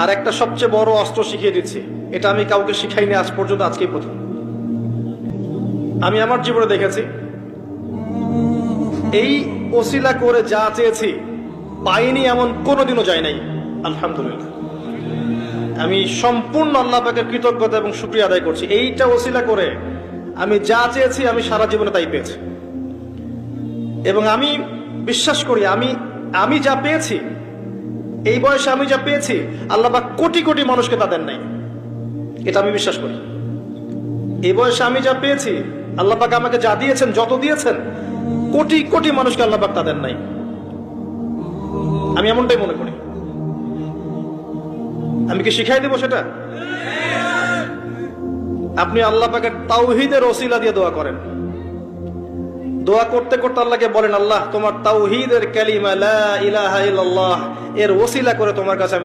আর একটা সবচেয়ে বড় অস্ত্র শিখিয়ে দিচ্ছি। এটা আমি কাউকে শিখাইনি আজ পর্যন্ত, আজকেই প্রথম। আমি আমার জীবনে দেখেছি, এই ওসিলা করে যা চেয়েছি, পাইনি এমন কোনোদিনও যায় নাই, আলহামদুলিল্লাহ। আমি সম্পূর্ণ আল্লাহ কৃতজ্ঞতা এবং শুক্রিয়া আদায় করছি। এইটা ওসিলা করে আমি যা চেয়েছি, আমি সারা জীবনে তাই পেয়েছি। এবং আমি বিশ্বাস করি, আমি আমি যা পেয়েছি এই বয়সে আমি যা পেয়েছি, আল্লাহ পাক কোটি কোটি মানুষকে তা দেন নাই। এটা আমি বিশ্বাস করি। এই বয়সে আমি যা পেয়েছি, আল্লাহ আমাকে যা দিয়েছেন, যত দিয়েছেন, কোটি কোটি মানুষকে আল্লাহ পাক তা দেন নাই। আমি এমনটাই মনে করি। আমি কি শিখাই দেবো সেটা? আপনি আল্লাহ তাওহিদের ওসিলা দিয়ে দোয়া করেন। দোয়া করতে করতে আল্লাহকে বলেন, আল্লাহ, তোমার তাওহিদের ক্যালিমা লা ইলাহা ইল্লাল্লাহ, এর ওসিলা করে তোমার কাছে